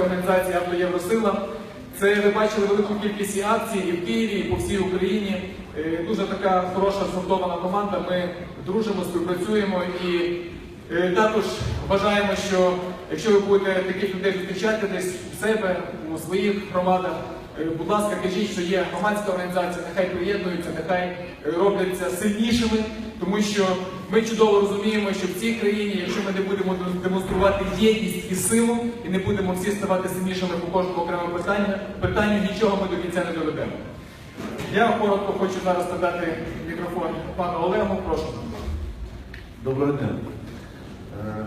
організації «Автоєвросила». Це ви бачили велику кількість акцій і в Києві, і по всій Україні. Е, Дуже така хороша згуртована команда. Ми дружимо, співпрацюємо і е, також вважаємо, що якщо ви будете таких людей зустрічати десь в себе у своїх громадах, е, будь ласка, кажіть, що є громадська організація, нехай приєднуються, нехай робляться сильнішими, тому що ми чудово розуміємо, що в цій країні, якщо ми не будемо демонструвати єдність і силу, і не будемо всі ставати сильнішими по кожному окремому питанню, питанню нічого ми до кінця не доведемо. Я коротко хочу зараз надати мікрофон пану Олегу. Прошу. Доброго дня.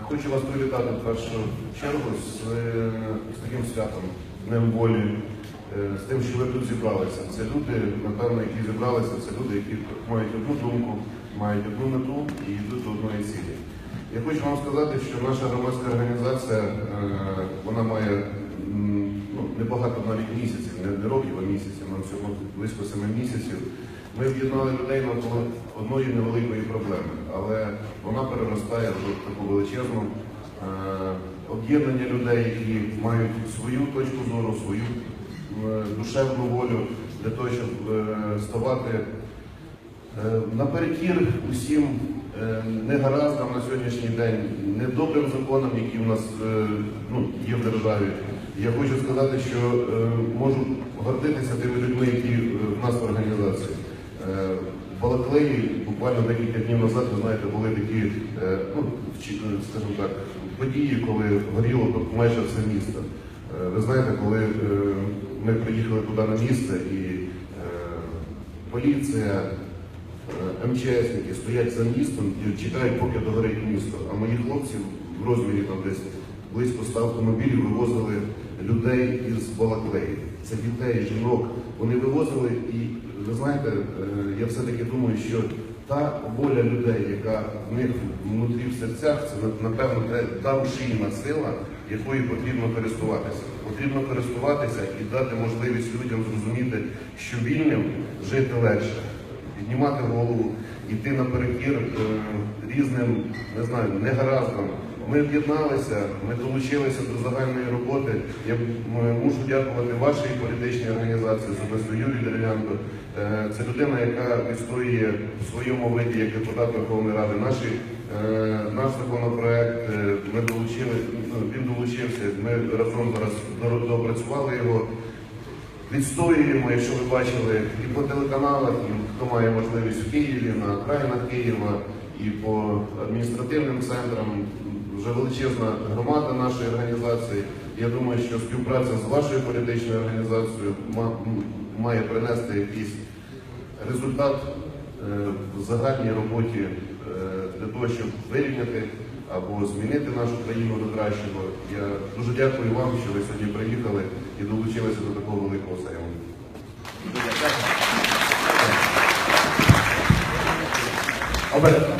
Хочу вас привітати в першу чергу з, е, з таким святом, Днем волі, е, з тим, що ви тут зібралися. Це люди, напевно, які зібралися, це люди, які мають одну думку, мають одну мету і йдуть до одної цілі. Я хочу вам сказати, що наша громадська організація е, вона має ну, небагато навіть місяців, не років, а місяців, нам всього близько семи місяців. Ми об'єднали людей навколо одної невеликої проблеми, але вона переростає в таку величезну е, об'єднання людей, які мають свою точку зору, свою е, душевну волю для того, щоб е, ставати Наперекір усім е, негараздам на сьогоднішній день, недобрим законам, які в нас ну, є в державі. Я хочу сказати, що е, можу гордитися тими людьми, які в нас в організації. Е, В Балаклеї буквально декілька днів назад, ви знаєте, були такі е, ну, е, скажімо так, події, коли горіло майже все місто. Ви знаєте, коли ми приїхали туди на місце і поліція, МЧСники стоять за містом і чекають, поки догорить місто. А мої хлопці в розмірі там десь близько ста автомобілів вивозили людей із Балаклеї. Це дітей, жінок. Вони вивозили, і ви знаєте, е, я все-таки думаю, що та воля людей, яка в них внутрі в серцях, це напевно та рушійна сила, якою потрібно користуватися. Потрібно користуватися і дати можливість людям зрозуміти, що вільним жити легше піднімати голову, йти наперекір е, різним, не знаю, негараздам. Ми об'єдналися, ми долучилися до загальної роботи. Я мушу дякувати вашій політичній організації, особисто Юрію Дерев'янко. Е, Це людина, яка відстоює в своєму виді як депутат Верховної Ради наші, е, наш законопроект. Е, Ми долучили, ну, він долучився. Ми разом зараз до- доопрацювали його відстоюємо, якщо ви бачили, і по телеканалах, і хто має можливість в Києві, на окраїнах Києва, і по адміністративним центрам. Вже величезна громада нашої організації. Я думаю, що співпраця з вашою політичною організацією має принести якийсь результат е, в загальній роботі е, для того, щоб вирівняти або змінити нашу країну до кращого. Я дуже дякую вам, що ви сьогодні приїхали і долучилися до такого великого серіалу. Обережно.